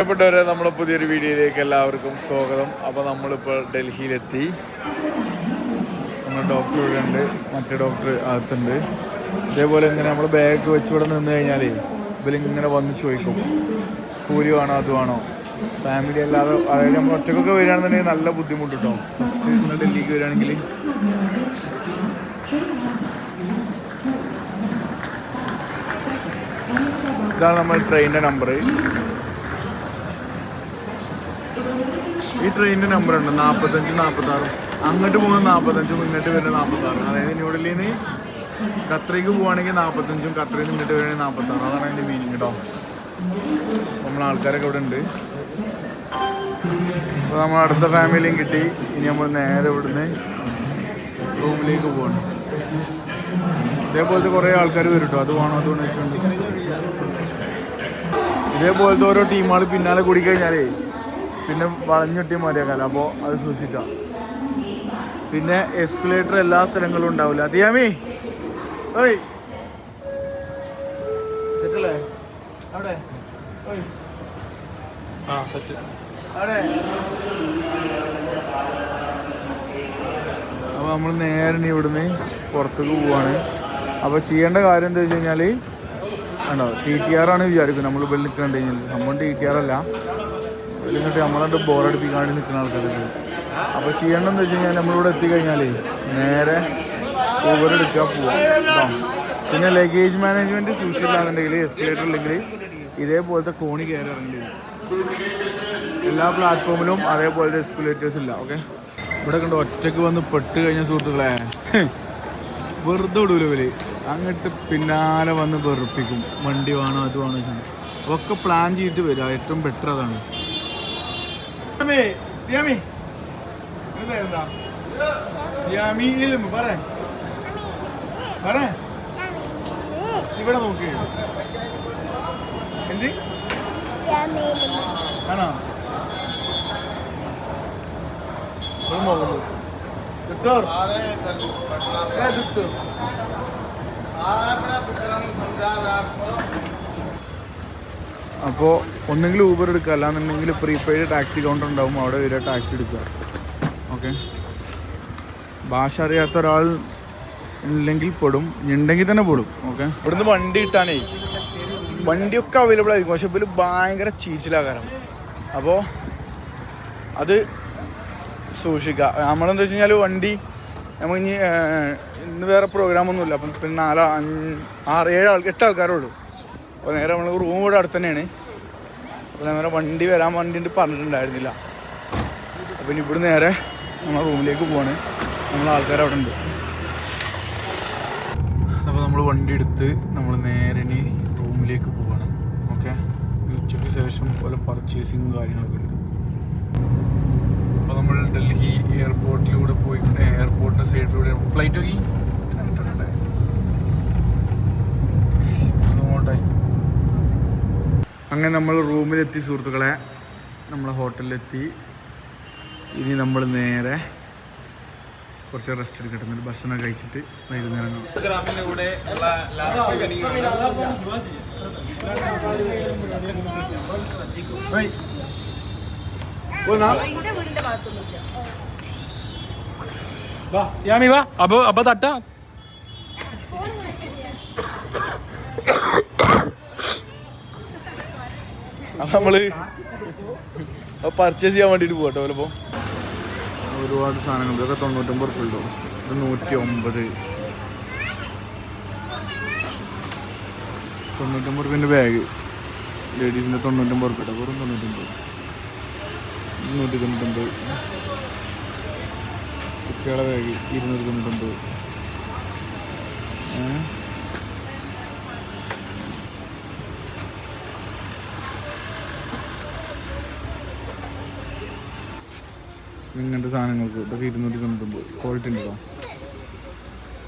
പ്രിയപ്പെട്ടവരെ നമ്മുടെ പുതിയൊരു വീഡിയോയിലേക്ക് എല്ലാവർക്കും സ്വാഗതം. അപ്പോൾ നമ്മളിപ്പോൾ ഡൽഹിയിലെത്തി. നമ്മുടെ ഡോക്ടർ ഇവിടെ ഉണ്ട് മറ്റേ ഡോക്ടർ അകത്തുണ്ട്. ഇതേപോലെ ഇങ്ങനെ നമ്മൾ ബാഗ് വെച്ച് ഇവിടെ നിന്ന് കഴിഞ്ഞാൽ ഇവരിങ്ങനെ വന്ന് ചോദിക്കും. കൂലി വേണോ അത് ഫാമിലി അല്ലാതെ അതായത് നമ്മൾ ഒറ്റക്കൊക്കെ വരികയാണെന്നുണ്ടെങ്കിൽ നല്ല ബുദ്ധിമുട്ട് കേട്ടോ ഫസ്റ്റ് നിങ്ങൾ ഡൽഹിക്ക് വരികയാണെങ്കിൽ. ഇതാണ് നമ്മൾ ട്രെയിനിന്റെ നമ്പർ ഈ ട്രെയിനിന്റെ നമ്പർ ഉണ്ട്. നാൽപ്പത്തഞ്ച് നാൽപ്പത്താറും അങ്ങോട്ട് പോകുന്ന നാൽപ്പത്തഞ്ചും ഇങ്ങോട്ട് വരുന്ന നാൽപ്പത്താറും അതായത് ന്യൂഡൽഹിയിൽ നിന്ന് ഖത്തറിക്ക് പോവുകയാണെങ്കിൽ നാൽപ്പത്തഞ്ചും ഖത്തറിൽ നിന്ന് ഇങ്ങോട്ട് വരുന്നത് നാൽപ്പത്താറും അതാണ് അതിന്റെ മീനിങ് കേട്ടോ നമ്മൾ ആൾക്കാരൊക്കെ ഇവിടെ ഉണ്ട്. അപ്പോൾ നമ്മൾ അടുത്ത ഫാമിലിയും കിട്ടി. ഇനി നമ്മൾ നേരെ ഇവിടുന്ന് റൂമിലേക്ക് പോകണം ഇതേപോലത്തെ കുറേ ആൾക്കാർ വരും കേട്ടോ അത് വേണോ അതുകൊണ്ട് വെച്ചോണ്ട്. ഇതേപോലത്തെ ഓരോ ടീമുകൾ പിന്നാലെ കൂടി കഴിഞ്ഞാലേ പിന്നെ വളഞ്ഞൊട്ടി മതിയാക്കാലോ. അപ്പോൾ അത് സൂക്ഷിക്കാം. പിന്നെ എസ്കുലേറ്റർ എല്ലാ സ്ഥലങ്ങളും ഉണ്ടാവില്ല അതിയാമി ഓയ്. സെറ്റല്ലേ അവിടെ. ഓയ്. ആ സെറ്റ് അവിടെ. അപ്പോൾ നമ്മൾ നേരെ ഇവിടുന്ന് പുറത്തേക്ക് പോവാണ്. അപ്പോൾ ചെയ്യേണ്ട കാര്യം എന്താ വെച്ച് കഴിഞ്ഞാൽ ആണോ ടി ടി ആർ ആണ് വിചാരിക്കും നമ്മൾ ഇവിടെ നിൽക്കേണ്ടി കഴിഞ്ഞാൽ നമ്മൾ ടി ടി ആർ അല്ല. എന്നിട്ട് നമ്മളത് ബോറടിപ്പിക്കാണ്ട് നിൽക്കുന്ന ആൾക്കാരുണ്ട്. അപ്പോൾ ചെയ്യേണ്ടതെന്ന് വെച്ച് കഴിഞ്ഞാൽ നമ്മളിവിടെ എത്തിക്കഴിഞ്ഞാൽ നേരെ ഊബർ എടുക്കാൻ പോവാം. പിന്നെ ലഗേജ് മാനേജ്മെന്റ് സൂക്ഷിച്ചില്ലാന്നുണ്ടെങ്കിൽ എസ്കലേറ്റർ ഇല്ലെങ്കിൽ ഇതേപോലത്തെ കോണി കയറി എല്ലാ പ്ലാറ്റ്ഫോമിലും അതേപോലത്തെ എസ്കുലേറ്റേഴ്സ് ഇല്ല ഓക്കെ ഇവിടെ കണ്ടോ ഒറ്റയ്ക്ക് വന്ന് പെട്ട് കഴിഞ്ഞ സുഹൃത്തുക്കളെ. വെറുതെ വിടൂല ഇവർ. അങ്ങോട്ട് പിന്നാലെ വന്ന് വെറുപ്പിക്കും. വണ്ടി വേണോ അത് വേണോ ഒക്കെ പ്ലാൻ ചെയ്തിട്ട് വരിക ഏറ്റവും ബെറ്റർ അതാണ്. ദിയാമി. എന്താ എന്താ? ദിയാമി ഇല്ലുമ്മ, പറ. പറ. ഇവിടെ നോക്ക് എന്ത് ആണോ. ഏ, ദിക്തോർ. അപ്പോൾ ഒന്നെങ്കിൽ ഊബർ എടുക്കുക അല്ലാന്നുണ്ടെങ്കിൽ പ്രീപെയ്ഡ് ടാക്സി കൗണ്ടർ ഉണ്ടാവും അവിടെ വരിക ടാക്സി എടുക്കുക. ഓക്കെ ഭാഷ അറിയാത്ത ഒരാൾ ഇല്ലെങ്കിൽ പെടും ഉണ്ടെങ്കിൽ തന്നെ പെടും. ഓക്കെ ഇവിടുന്ന് വണ്ടി കിട്ടാനേ വണ്ടിയൊക്കെ അവൈലബിൾ ആയിരിക്കും പക്ഷെ ഇവർ ഭയങ്കര ചീച്ചിലാകാരം അപ്പോൾ അത് സൂക്ഷിക്കുക. നമ്മളെന്താ വെച്ച് കഴിഞ്ഞാൽ വണ്ടി നമുക്ക് ഇനി ഇന്ന് വേറെ പ്രോഗ്രാമൊന്നുമില്ല അപ്പം പിന്നെ നാലോ ആറ് ഏഴ് ആൾ എട്ട് ആൾക്കാരേ ഉള്ളൂ. അപ്പോൾ നേരെ നമ്മൾ റൂം ഇവിടെ അടുത്ത് തന്നെയാണ്. അപ്പോൾ നേരെ വണ്ടി വരാൻ വേണ്ടിയിട്ട് പറഞ്ഞിട്ടുണ്ടായിരുന്നില്ല. അപ്പോൾ ഇനി ഇവിടെ നേരെ നമ്മൾ റൂമിലേക്ക് പോവാണ്. നമ്മൾ ആൾക്കാർ അവിടെ ഉണ്ട്. അപ്പോൾ നമ്മൾ വണ്ടി എടുത്ത് നമ്മൾ നേരെ ഇനി റൂമിലേക്ക് പോവാണ്. ഓക്കെ? ഉച്ചയ്ക്ക് ശേഷം പോലെ പർച്ചേസിങ് കാര്യങ്ങളൊക്കെ ഉണ്ട്. അപ്പോൾ നമ്മൾ ഡൽഹി എയർപോർട്ടിലൂടെ പോയിട്ടുണ്ട് എയർപോർട്ടിന്റെ സൈഡിലൂടെ ഫ്ലൈറ്റ് നോക്കി അങ്ങനെ നമ്മൾ റൂമിലെത്തി സുഹൃത്തുക്കളെ നമ്മളെ ഹോട്ടലിലെത്തി ഇനി നമ്മൾ നേരെ കുറച്ച് റെസ്റ്റ് എടുക്കട്ടെ എന്നിട്ട് ഭക്ഷണം കഴിച്ചിട്ട് വൈകുന്നേരം കാണാം. കൂടെ ഉള്ള ലാസ്റ്റ് Hey. പോന്നാ? വാ യാമി വാ അപ്പൊ അപ്പൊ തട്ട നമ്മൾ പർച്ചേസ് ചെയ്യാൻ വേണ്ടിട്ട് പോകട്ടോ ചിലപ്പോ ഒരുപാട് സാധനങ്ങൾ ഇതൊക്കെ തൊണ്ണൂറ്റൊമ്പത് റുപ്യ ഉണ്ടോ ഇത് നൂറ്റി ഒമ്പത് തൊണ്ണൂറ്റൊമ്പത് റുപ്യന്റെ ബാഗ് ലേഡീസിന്റെ തൊണ്ണൂറ്റൊമ്പത് റുപ്യ വെറും തൊണ്ണൂറ്റൊമ്പത്. നൂറ്റി തൊണ്ണൂറ്റൊമ്പത് കുട്ടികളുടെ ബാഗ് ഇരുന്നൂറ്റി തൊണ്ണൂറ്റൊമ്പത് ഏഹ് ഇങ്ങനത്തെ സാധനങ്ങൾക്ക് ഇതൊക്കെ ഇരുന്നൂറ്റി തൊണ്ണൂറ്റൊമ്പത്. ക്വാളിറ്റി ഉണ്ടോ?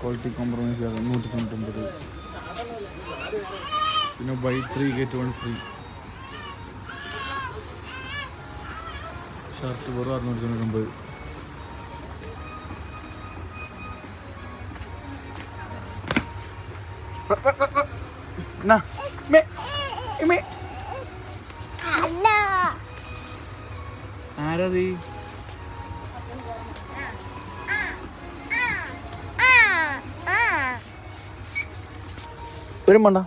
ക്വാളിറ്റി കോംപ്രമൈസ് ചെയ്യാതെ നൂറ്റി തൊണ്ണൂറ്റൊമ്പത്. പിന്നെ buy three get one free shirt വെറും അറുന്നൂറ്റി തൊണ്ണൂറ്റൊമ്പത്. ഒമ്പത് ആരാ ആരത് ഒരു മണ്ട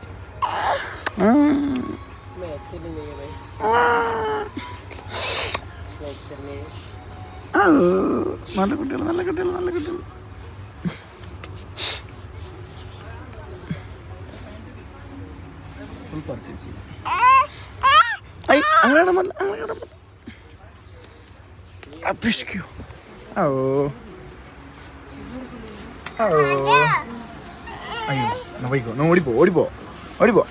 നല്ല കുട്ടികൾ നല്ല കുട്ടികൾ നല്ല കുട്ടികൾ. അപ്പിഷ്കു. ഓ ഓ അയ്യോ. പോയിക്കോ എന്നാ ഓടിപ്പോ ഓടിപ്പോ ഓടിപ്പോ.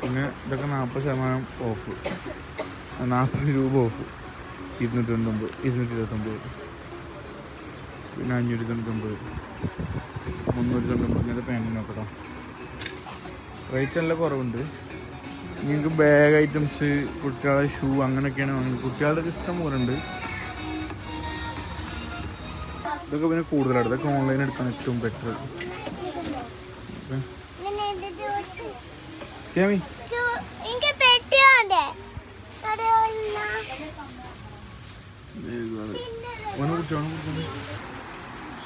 പിന്നെ ഇതൊക്കെ നാൽപ്പത് ശതമാനം ഓഫ്. നാൽപ്പത് രൂപ ഓഫ്. ഇരുന്നൂറ്റി തൊണ്ണൂറ്റൊമ്പത് ഇരുന്നൂറ്റി ഇരുപത്തൊമ്പത് പിന്നെ അഞ്ഞൂറ്റി തൊണ്ണൂറ്റൊമ്പത് മുന്നൂറ്റി തൊണ്ണൂറ്റൊമ്പത് ഇങ്ങനത്തെ പാന്റിനൊക്കെ റേറ്റ് നല്ല കുറവുണ്ട്. നിങ്ങൾക്ക് ബാഗ് ഐറ്റംസ് കുട്ടികളുടെ ഷൂ അങ്ങനെയൊക്കെയാണ് വാങ്ങുന്നത്. കുട്ടികളുടെ ഇഷ്ടം പോലെ ഉണ്ട് ഇതൊക്കെ പിന്നെ കൂടുതലാണ്. ഇതൊക്കെ ഓൺലൈൻ എടുക്കാൻ ഏറ്റവും ബെറ്റർ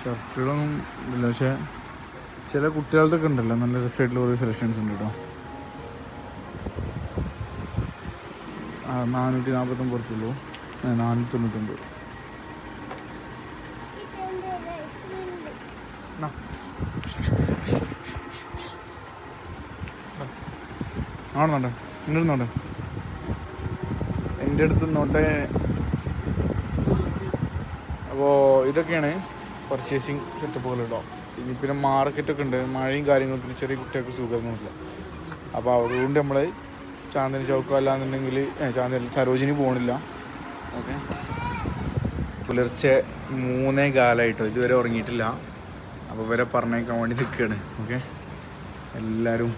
ഷർട്ടുകളൊന്നും ഇല്ല. പക്ഷേ ചില കുട്ടികളുടെ ഒക്കെ ഉണ്ടല്ലോ. നല്ല രസമായിട്ടുള്ള കുറേ സെലക്ഷൻസ് ഉണ്ട് കേട്ടോ. നാനൂറ്റി നാൽപ്പത്തൊമ്പത് ഉറുപ്പുള്ളൂ നാനൂറ്റി തൊണ്ണൂറ്റൊമ്പത് ആണെന്നോട്ടെ എന്റെ അടുത്ത് നോട്ടെ. എന്റെ അടുത്ത് നോട്ടെ. അപ്പോൾ ഇതൊക്കെയാണ് പർച്ചേസിങ് സെറ്റപ്പുകൾ കേട്ടോ ഇനി പിന്നെ മാർക്കറ്റൊക്കെ ഉണ്ട് മഴയും കാര്യങ്ങളും പിന്നെ ചെറിയ കുട്ടികൾക്ക് സുഖമൊന്നുമില്ല. അപ്പോൾ അതുകൊണ്ട് നമ്മൾ ചാന്ദിനി ചൗക്കോ അല്ലാന്നുണ്ടെങ്കിൽ ചാന്ദിനി സരോജിനി പോകണില്ല ഓക്കെ. പുലർച്ചെ മൂന്നേ കാലമായിട്ടോ ഇതുവരെ ഉറങ്ങിയിട്ടില്ല. അപ്പോൾ ഇവരെ പറഞ്ഞേക്കാൻ വേണ്ടി നിൽക്കുകയാണ് ഓക്കെ. എല്ലാവരും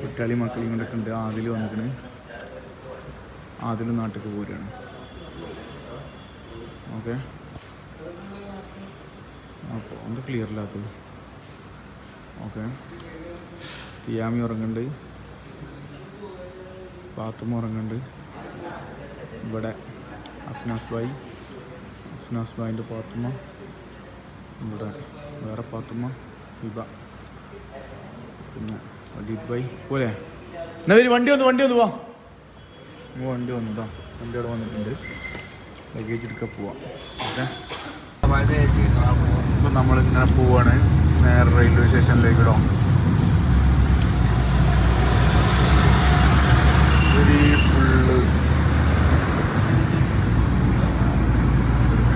കുട്ടികളി മക്കളെയും കൊണ്ടൊക്കെ ഉണ്ട് ആതിൽ വന്നിക്കണ്. ആദിലും നാട്ടിലേക്ക് പോരുകയാണ് ഓക്കെ. അപ്പോൾ ഒന്ന് ക്ലിയർ ഇല്ലാത്തത്. ഓക്കെ. തിയാമി ഉറങ്ങുന്നുണ്ട്. പാത്തുമ്മ ഉറങ്ങുന്നുണ്ട്. ഇവിടെ അഫ്നാസ് ബായി അഫ്നാസ് ബായിന്റെ പാത്തുമ്മ. ഇവിടെ വേറെ പാത്തുമ്മ ഇബ പിന്നെ അജീത് ബായ് പോലെ എന്നാ ഒരു വണ്ടി വന്നു വണ്ടി വന്നു പോവാ വണ്ടി വന്നതാ വണ്ടി അവിടെ വന്നിട്ടുണ്ട്. ലഗേജ് എടുക്കാൻ പോവാം. ഇപ്പം നമ്മളിങ്ങനെ പോവാണ്. നേരെ റെയിൽവേ സ്റ്റേഷനിലേക്ക് ഇടോ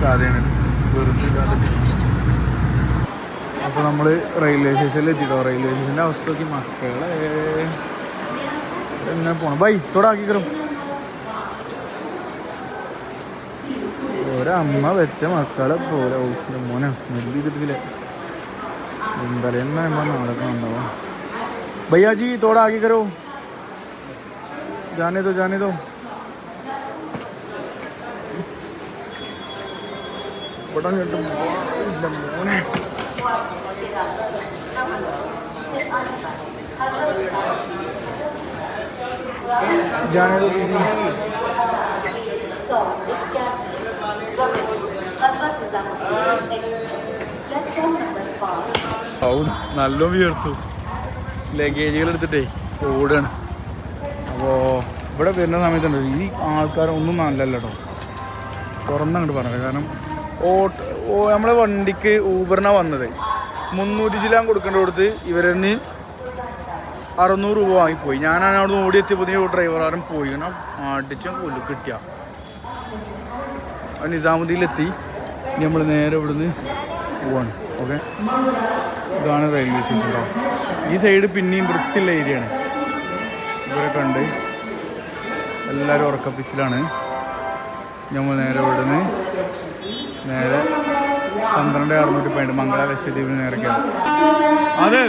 കഥയാണ് വെറുതെ കഥ അപ്പോൾ നമ്മൾ റെയിൽവേ സ്റ്റേഷനിൽ എത്തിട്ടോ റെയിൽവേ സ്റ്റേഷൻ്റെ അവസ്ഥ നോക്കി മക്കളെ എങ്ങനെ പോണം ബൈ തൊടാക്കിക്കറും ഒരമ്മ വെച്ച മക്കളെ പോലെ ഓ, എൻ്റെ മോനെ സ്മെല്ല് ചെയ്തിട്ടില്ല എന്തായാലും എന്നാ എന്നാ നടക്കണുണ്ടാവും भैया जी थोड़ा आगे करो जाने दो जाने दो ഇവിടെ കണ്ട് നല്ല വിയർത്തു ലഗേജുകൾ എടുത്തിട്ടേ ഓടാണ് അപ്പോ ഇവിടെ വരുന്ന സമയത്തുണ്ട്. ഈ ആൾക്കാരൊന്നും നല്ലല്ലോ തുറന്നങ്ങോട്ട് പറഞ്ഞത് കാരണം ഓട്ട് നമ്മളെ വണ്ടിക്ക് ഊബറിനാണ് വന്നത്. മുന്നൂറ്റി ചില്ലാൻ കൊടുക്കേണ്ട കൊടുത്ത് ഇവരെന്ന് അറുന്നൂറ് രൂപ വാങ്ങിപ്പോയി. ഞാനാണ് അവിടെ നിന്ന് ഓടിയെത്തിയപ്പോൾ ഡ്രൈവറാരും പോയി. കാരണം കൊല്ലു കിട്ടിയ. നിസാമുദ്ദീനിലെത്തി. ഇനി നമ്മൾ നേരെ ഇവിടുന്ന് പോവാണ്. ഓക്കെ? ഇതാണ് റെയിൽവേ സ്റ്റേഷൻ കേട്ടോ ഈ സൈഡ് പിന്നെയും വൃത്തിയുള്ള ഏരിയയാണ് ഇവരെ കണ്ട് എല്ലാവരും ഉറക്കപ്പിച്ചിലാണ്. നമ്മൾ നേരെ ഇവിടുന്ന് നേരെ പന്ത്രണ്ട് അറുന്നൂറ്റി പതിനെട്ട് മംഗള ലക്ഷദ്വീപിന് നേരെ കയറും അതെ.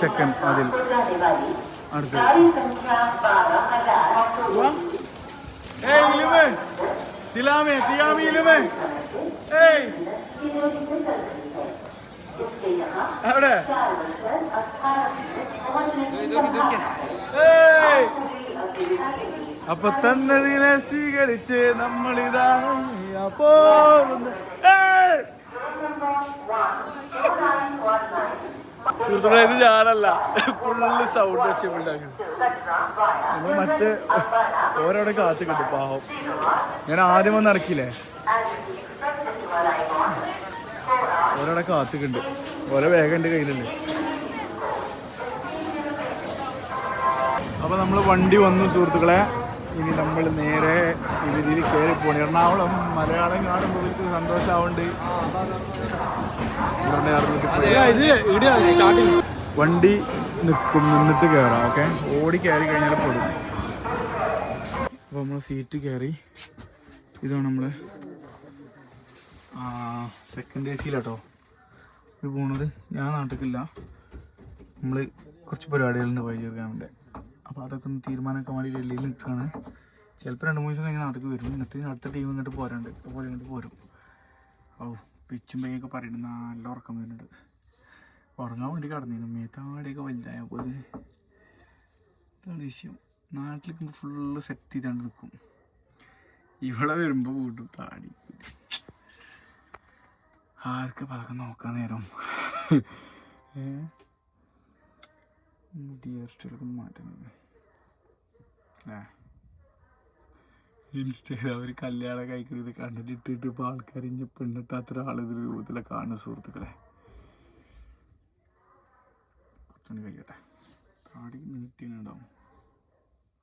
ചെക്കൻ അതിൽ. അടുത്ത തിലാമേ തിയാമി ഇലുമേ. ഏയ്. ഏയ് അപ്പൊ തന്നതിനെ സ്വീകരിച്ച് നമ്മളിതാണ് പോകുന്നു. സുഹൃത്തുക്കളെ ഇത് ഞാനല്ല. ഫുള്ള് സൗണ്ട് വെച്ച് ഉണ്ടാക്കുന്നത് മറ്റ് ഓരോടെ കാത്തു കിട്ടും പാവം. ഞാൻ ആദ്യം വന്ന് ഇറക്കിയില്ലേ? ഓരോടെ കാത്തുക്കുണ്ട് ഓരോ വേഗം എന്റെ കയ്യിലുണ്ട്. അപ്പൊ നമ്മൾ വണ്ടി വന്നു സുഹൃത്തുക്കളെ. ഇനി നമ്മൾ നേരെ ഇതിൽ കയറി പോണി. എറണാകുളം മലയാളം കാണുമ്പോൾ ഇവർക്ക് സ്റ്റാർട്ടിങ് വണ്ടി നിൽക്കും നിന്നിട്ട് കയറാം ഓക്കെ? ഓടി കയറി കഴിഞ്ഞാൽ പൊടും അപ്പോൾ നമ്മൾ സീറ്റ് കയറി ഇതാണ് നമ്മൾ സെക്കൻഡ് എ സിയിലാട്ടോ ഇത് പോണത്. ഞാൻ നാട്ടിക്കില്ല. നമ്മൾ കുറച്ച് പരിപാടികളിൽ നിന്ന് പോയി ചേർക്കാനുണ്ട് അപ്പോൾ അതൊക്കെ ഒന്ന് തീരുമാനമൊക്കെ വേണ്ടി ഡൽഹിയിൽ നിൽക്കുകയാണ്. ചിലപ്പോൾ രണ്ട് മൂന്ന് ദിവസം കഴിഞ്ഞ് നാട്ടിൽ വരും. എന്നിട്ട് അടുത്ത ടീം ഇങ്ങോട്ട് പോരാണ്ട്. അപ്പോൾ ഇങ്ങോട്ട് പോരും. ഓ പിച്ചും പേയൊക്കെ പറയുന്നത് നല്ല ഉറക്കം വരുന്നുണ്ട്. ഉറങ്ങാൻ വേണ്ടി കടന്നിരുന്നു മേത്താടിയൊക്കെ വലുതായപ്പോൾ അതിന് ഇതാണ് വിഷയം നാട്ടിൽ ഫുള്ള് സെറ്റ് ചെയ്താണ്ട് നിൽക്കും. ഇവിടെ വരുമ്പോൾ വീണ്ടും താടി. ആർക്ക് പതൊക്കെ നോക്കാൻ നേരം? ഏ? മുടി സ്റ്റൈലൊക്കെ ഏ ഇൻസ്റ്റയിൽ അവർ കല്യാണം കഴിക്കുന്നത് കണ്ടിട്ട് ഇട്ടിട്ട് ഇപ്പോൾ ആൾക്കാർ ഇഞ്ഞ പെണ്ണിട്ടാത്ത ഒരാൾ ഇതിൽ രൂപത്തിലൊക്കെ കാണുന്ന സുഹൃത്തുക്കളെ. കുറച്ചുകൂടി കഴിയട്ടെ. താടി നീട്ടി ഉണ്ടാവും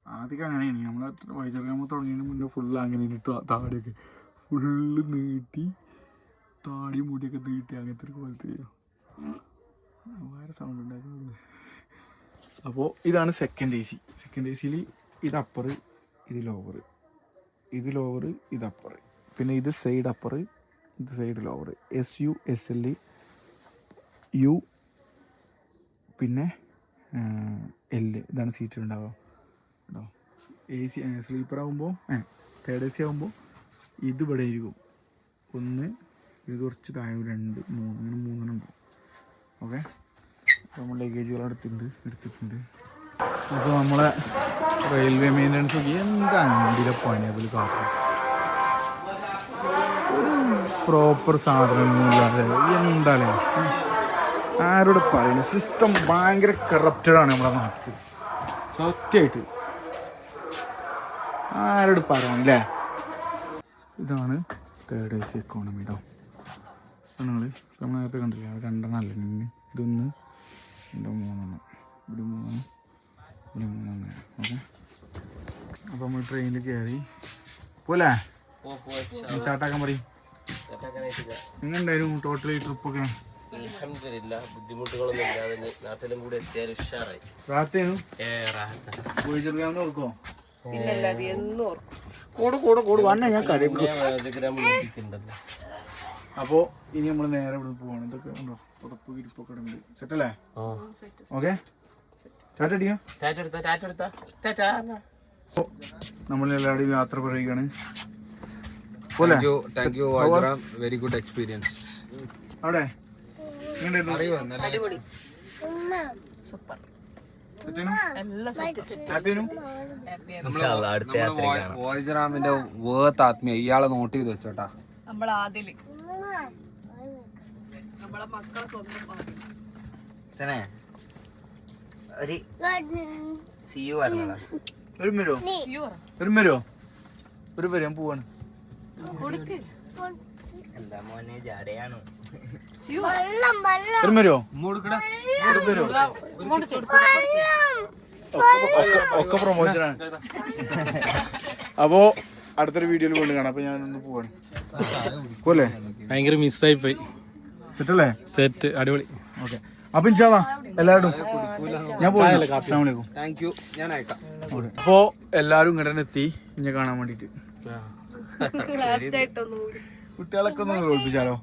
ആദ്യമൊക്കെ അങ്ങനെയാണ് നമ്മൾ വൈദ്യുതി തുടങ്ങിയതിന് മുന്നേ ഫുള്ള് അങ്ങനെ ഇട്ടു താടിയൊക്കെ ഫുള്ള് നീട്ടി താടി മുടിയൊക്കെ നീട്ടി അങ്ങനത്തെ ഒരു പോലത്തെ വേറെ സൗണ്ട് ഉണ്ടാക്കുന്നത് അപ്പോൾ ഇതാണ് second A C second A സിയിൽ ഇത് അപ്പർ ഇത് ലോവർ ഇത് ലോവർ ഇത് അപ്പർ പിന്നെ ഇത് സൈഡ് അപ്പർ ഇത് side lower S U S L U പിന്നെ എൽ ഇതാണ് സീറ്റ് ഉണ്ടാവുക കേട്ടോ? എ സി സ്ലീപ്പർ ആകുമ്പോൾ തേർഡ് എ സി ആകുമ്പോൾ ഇത് ഇവിടെ ഇരിക്കും ഒന്ന് ഇത് കുറച്ച് താഴെ രണ്ട് മൂന്ന് അങ്ങനെ മൂന്നെണ്ണം ഉണ്ടാവും. ഓക്കെ നമ്മൾ ലഗേജുകൾ എടുത്തിട്ടുണ്ട് എടുത്തിട്ടുണ്ട്. അപ്പോൾ നമ്മളെ റെയിൽവേ മെയിന്റനൻസ് ഒക്കെ എന്താ അണ്ടിലെ പണി അതിൽ കാട്ടും ഒരു പ്രോപ്പർ സാധനമൊന്നുമില്ലാതെ എന്തായാലും ആരോട് പറയുന്നത് സിസ്റ്റം ഭയങ്കര കറപ്റ്റഡാണ് നമ്മുടെ നാട്ടിൽ സത്യമായിട്ട്. ആരോട് പറയണല്ലേ ഇതാണ് തേർഡ് ഏ സി എക്കോണമി നിങ്ങൾ നമ്മൾ നേരത്തെ കണ്ടില്ലേ? രണ്ടെണ്ണം അല്ല? ഇനി ഇതൊന്ന് രണ്ട് മൂന്നെണ്ണം. ഇവിടെ മൂന്നെണ്ണം. ഓക്കെ. അപ്പോൾ നമ്മൾ ട്രെയിനിൽ കയറി പോലെ ചാട്ടാക്കാൻ പറയും എങ്ങനെയുണ്ടായിരുന്നു ടോട്ടൽ ഈ ട്രിപ്പൊക്കെ അൽഹംദുലില്ലാ ബുദ്ധിമുട്ടുകളൊന്നും ഇല്ലാതെ ഇനി നാട്ടിലും കൂടി എത്തിയാൽ ഉഷാറായി. ഓർക്കോ? കൂടെ കൂടെ കൂടെ. വന്നെ ഞാൻ. അപ്പോൾ ഇനി നമ്മൾ നേരെ ഇവിടെ പോവാണ്. ഇതൊക്കെ ഉണ്ടോ? ഉറപ്പ് വിരിപ്പൊക്കെ ഉണ്ട്. സെറ്റല്ലേ ഓക്കെ എല്ലാവരുടെയും യാത്ര പറയുകയാണ്. വെരി ഗുഡ് എക്സ്പീരിയൻസ് അവിടെ? സൂപ്പർ. വാജറാമിന്റെ വേർത്ത് ആത്മീയ. ഇയാളെ നോട്ട് ചെയ്ത് വെച്ചോട്ടാ. നമ്മളാദിൽ നമ്മളെ മക്കളെ സ്വന്തം ഒരു സി യു പറഞ്ഞതാ ഒരു ഷിയോറ ഒരു മിനിറ്റോ ഒരു വരും പോവാണ്. എന്താ മോനെ ജാടയാണ്. ഒരു മിനിറ്റോ ഇങ്ങോട്ട് കൊടുക്ക്. ഒക്കെ പ്രൊമോഷനാണ് അപ്പോ അടുത്തൊരു വീഡിയോയിൽ കൊണ്ട് കാണാം. അപ്പൊ ഞാനൊന്ന് പോവാണ്. പോലെ ഭയങ്കര മിസ്സായി പോയി. സെറ്റ് അല്ലേ സെറ്റ് അടിപൊളി. ഓക്കെ. അപ്പൊ ഇൻഷാല്ലാ എല്ലാവരും ഞാൻ പോയി താങ്ക് യു ഞാൻ അയക്കാം. അപ്പോ എല്ലാരും ഇങ്ങോട്ട് എത്തി. ഇന്നെ കാണാൻ വേണ്ടിട്ട്. കുട്ടികളൊക്കെ ഒന്ന് ഓടിപ്പിച്ചാലോ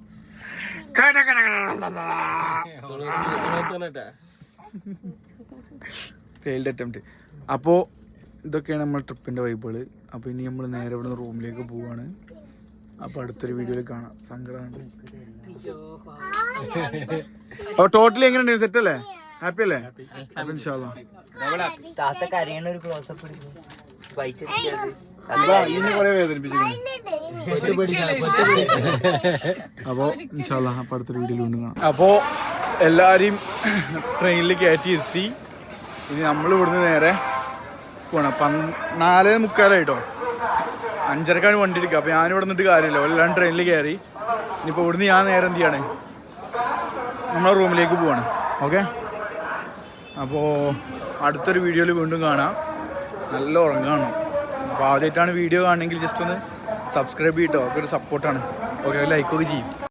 ഫെയിൽഡ് അറ്റംപ്റ്റ് അപ്പോൾ ഇതൊക്കെയാണ് നമ്മുടെ ട്രിപ്പിന്റെ വൈബുകൾ അപ്പൊ ഇനി നമ്മൾ നേരെ ഇവിടെ നിന്ന് റൂമിലേക്ക് പോവാണ്. അപ്പൊ അടുത്തൊരു വീഡിയോയിൽ കാണാം. സങ്കടമാണ് അപ്പോൾ ടോട്ടലി എങ്ങനെയുണ്ട്? സെറ്റ് അല്ലേ? ഹാപ്പി അല്ലേ? അപ്പോ താത്ത കരയണ ഒരു കുറേ വേദനിപ്പിച്ചിരിക്കുന്നു. അപ്പോൾ ഇൻഷാല്ല അപ്പോൾ അടുത്തൊരു വീഡിയോയിൽ അപ്പോ എല്ലാരെയും ട്രെയിനിൽ കയറ്റി എത്തി ഇനി നമ്മൾ ഇവിടുന്ന് നേരെ പോകണം നാല് നാലേ മുക്കാലായിട്ടോ? അഞ്ചരക്കാണ് വണ്ടി എടുക്കുക. അപ്പോൾ ഞാനിവിടെ നിന്നിട്ട് കാര്യമില്ല. എല്ലാം ട്രെയിനിൽ കയറി. ഇനിയിപ്പോൾ ഇവിടുന്ന് ഞാൻ നേരെ എന്ത് ചെയ്യാണ്? നമ്മളെ റൂമിലേക്ക് പോവാണ്. ഓക്കെ? അപ്പോൾ അടുത്തൊരു വീഡിയോയിൽ വീണ്ടും കാണാം. നല്ല ഉറങ്ങണം. അപ്പോൾ ആദ്യമായിട്ടാണ് വീഡിയോ കാണണമെങ്കിൽ ജസ്റ്റ് ഒന്ന് സബ്സ്ക്രൈബ് ചെയ്യട്ടോ അതൊരു സപ്പോർട്ടാണ് ഓക്കെ ലൈക്കൊക്കെ ചെയ്യും.